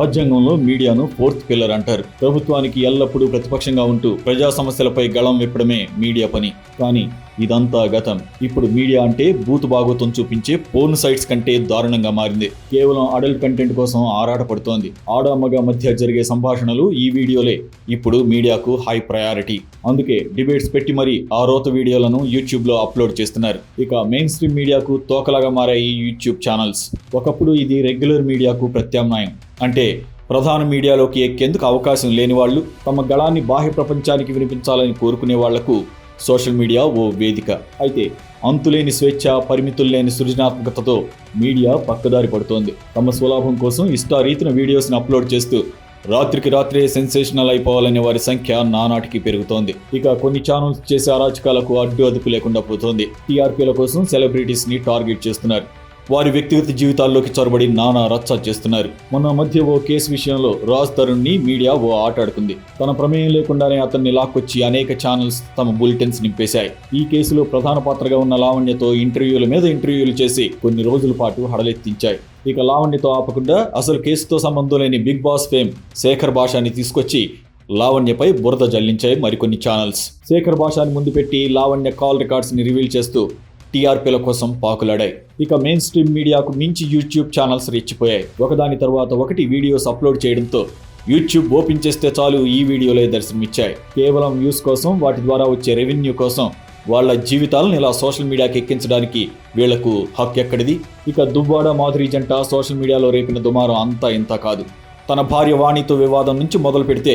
రాజ్యాంగంలో మీడియాను fourth pillar అంటారు. ప్రభుత్వానికి ఎల్లప్పుడూ ప్రతిపక్షంగా ఉంటూ ప్రజా సమస్యలపై గళం విప్పడమే మీడియా పని. కానీ ఇదంతా గతం. ఇప్పుడు మీడియా అంటే బూత్ బాగోతం చూపించే పోర్న్ సైట్స్ కంటే దారుణంగా మారింది. కేవలం అడల్ట్ కంటెంట్ కోసం ఆరాటపడుతోంది. ఆడ మగ మధ్య జరిగే సంభాషణలు ఈ వీడియోలే. ఇప్పుడు మీడియాకు హై ప్రయారిటీ. అందుకే డిబేట్స్ పెట్టి మరీ ఆ రోత వీడియోలను యూట్యూబ్లో అప్లోడ్ చేస్తున్నారు. ఇక మెయిన్ స్ట్రీమ్ మీడియాకు తోకలాగా మారాయి యూట్యూబ్ ఛానల్స్. ఒకప్పుడు ఇది రెగ్యులర్ మీడియాకు ప్రత్యామ్నాయం. అంటే ప్రధాన మీడియాలోకి ఎక్కేందుకు అవకాశం లేని వాళ్ళు తమ గళాన్ని బాహ్య ప్రపంచానికి వినిపించాలని కోరుకునే వాళ్ళకు సోషల్ మీడియా ఓ వేదిక. అయితే అంతులేని స్వేచ్ఛ పరిమితులు లేని సృజనాత్మకతతో మీడియా పక్కదారి పడుతోంది. తమ స్వలాభం కోసం ఇష్టారీతిన వీడియోస్ని అప్లోడ్ చేస్తూ రాత్రికి రాత్రే సెన్సేషనల్ అయిపోవాలనే వారి సంఖ్య నానాటికి పెరుగుతోంది. ఇక కొన్ని ఛానల్స్ చేసే అరాచకాలకు అడ్డు అదుపు లేకుండా పోతోంది. టీఆర్పీల కోసం సెలబ్రిటీస్ని టార్గెట్ చేస్తున్నారు. వారి వ్యక్తిగత జీవితాల్లోకి చొరబడి నానా రచ్చ చేస్తున్నారు. మొన్న మధ్య ఓ కేసు విషయంలో రాజ్ తరుణ్ని మీడియా ఓ ఆట ఆడుకుంది. తన ప్రమేయం లేకుండానే అతన్ని లాక్కొచ్చి అనేక ఛానల్స్ తమ బులెటిన్స్ నింపేశాయి. ఈ కేసులో ప్రధాన పాత్రగా ఉన్న లావణ్యతో ఇంటర్వ్యూల మీద ఇంటర్వ్యూలు చేసి కొన్ని రోజుల పాటు హడలెత్తించాయి. ఇక లావణ్యతో ఆపకుండా అసలు కేసుతో సంబంధం లేని బిగ్ బాస్ ఫేమ్ శేఖర్ భాషాని తీసుకొచ్చి లావణ్యపై బురద జల్లించాయి మరికొన్ని ఛానల్స్. శేఖర్ భాషాని ముందు పెట్టి లావణ్య కాల్ రికార్డ్స్ని రివీల్ చేస్తూ టీఆర్పీల కోసం పాకులాడాయి. ఇక మెయిన్ స్ట్రీమ్ మీడియాకు మించి యూట్యూబ్ ఛానల్స్ రెచ్చిపోయాయి ఒకదాని తర్వాత ఒకటి వీడియోస్ అప్లోడ్ చేయడంతో యూట్యూబ్ ఓపెన్ చేస్తే చాలు ఈ వీడియోలే దర్శనమిచ్చాయి. కేవలం వ్యూస్ కోసం వాటి ద్వారా వచ్చే రెవెన్యూ కోసం వాళ్ళ జీవితాలను ఇలా సోషల్ మీడియాకి ఎక్కించడానికి వీళ్ళకు హక్కు ఎక్కడిది? ఇక దువ్వాడ మాధురి జంట సోషల్ మీడియాలో రేపిన దుమారం అంతా ఇంత కాదు. తన భార్య వాణితో వివాదం నుంచి మొదలు పెడితే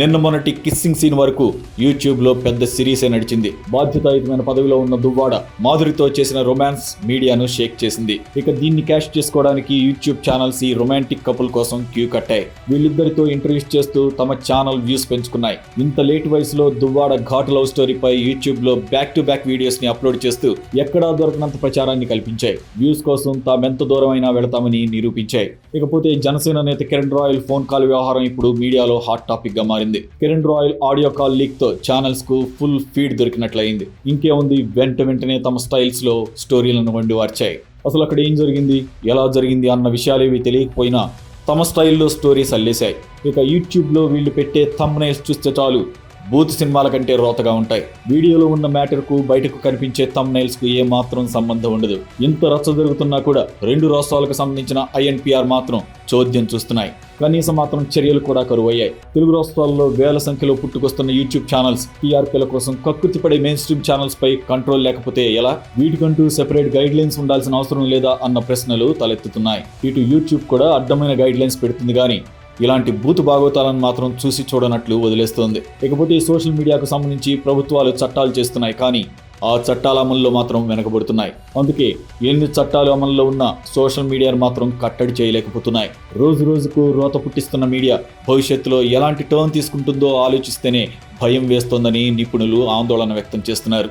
నిన్న మొన్నటి కిస్సింగ్ సీన్ వరకు యూట్యూబ్లో పెద్ద సిరీసే నడిచింది. బాధ్యతాయుతమైన పదవిలో ఉన్న దువ్వాడ మాధురితో చేసిన రొమాన్స్ మీడియాను షేక్ చేసింది. ఇక దీన్ని క్యాష్ చేసుకోవడానికి యూట్యూబ్ ఛానల్స్ ఈ రొమాంటిక్ కపుల్ కోసం క్యూ కట్టాయి. వీళ్ళిద్దరితో ఇంటర్వ్యూస్ చేస్తూ తమ ఛానల్ వ్యూస్ పెంచుకున్నాయి. ఇంత లేట్ వయసులో దువ్వాడ ఘాట్ లవ్ స్టోరీపై యూట్యూబ్లో బ్యాక్ టు బ్యాక్ వీడియోస్ని అప్లోడ్ చేస్తూ ఎక్కడా దొరకనంత ప్రచారాన్ని కల్పించాయి. వ్యూస్ కోసం తామెంత దూరమైనా వెళతామని నిరూపించాయి. ఇకపోతే జనసేన నేత కిరణ్ రాయల్ ఫోన్ కాల్ వ్యవహారం ఇప్పుడు మీడియాలో హాట్ టాపిక్గా మారింది. కిరణ్ రాయల్ ఆడియో కాల్ లీక్తో ఛానల్స్కు ఫుల్ ఫీడ్ దొరికినట్లయింది. ఇంకేముంది? వెంట వెంటనే తమ స్టైల్స్లో స్టోరీలను వండి వార్చాయి అసలు అక్కడ ఏం జరిగింది? ఎలా జరిగింది అన్న విషయాలేవి తెలియకపోయినా తమ స్టైల్లో స్టోరీస్ అల్లేశాయి. ఇక యూట్యూబ్లో వీళ్ళు పెట్టే థంబ్నైల్స్ చూస్తే చాలు. బూత్ సినిమాల కంటే రోతగా ఉంటాయి. వీడియోలో ఉన్న మ్యాటర్కు బయటకు కనిపించే థంబ్నైల్స్కు ఏ మాత్రం సంబంధం ఉండదు. ఇంత రచ్చ జరుగుతున్నా కూడా రెండు రాష్ట్రాలకు సంబంధించిన ఐఎన్పిఆర్ మాత్రం చోద్యం చూస్తున్నాయి. కనీసం మాత్రం చర్యలు కూడా కరువయ్యాయి. తెలుగు రాష్ట్రాల్లో వేల సంఖ్యలో పుట్టుకొస్తున్న యూట్యూబ్ ఛానల్స్ టీఆర్పీల కోసం కక్కుతిపడే మెయిన్ స్ట్రీమ్ ఛానల్స్ పై కంట్రోల్ లేకపోతే ఎలా? వీటికంటూ సెపరేట్ గైడ్ లైన్స్ ఉండాల్సిన అవసరం లేదా? అన్న ప్రశ్నలు తలెత్తుతున్నాయి. ఇటు యూట్యూబ్ కూడా అడ్డమైన గైడ్ లైన్స్ పెడుతుంది కానీ ఇలాంటి బూతు భాగవతాలను మాత్రం చూసి చూడనట్లు వదిలేస్తోంది. ఇకపోతే ఈ సోషల్ మీడియాకు సంబంధించి ప్రభుత్వాలు చట్టాలు చేస్తున్నాయి కానీ ఆ చట్టాల అమల్లో మాత్రం వెనకబడుతున్నాయి. అందుకే ఎన్ని చట్టాలు అమల్లో ఉన్న సోషల్ మీడియాను మాత్రం కట్టడి చేయలేకపోతున్నాయి. రోజు రోజుకు రోత పుట్టిస్తున్న మీడియా భవిష్యత్తులో ఎలాంటి టర్న్ తీసుకుంటుందో ఆలోచిస్తేనే భయం వేస్తోందని నిపుణులు ఆందోళన వ్యక్తం చేస్తున్నారు.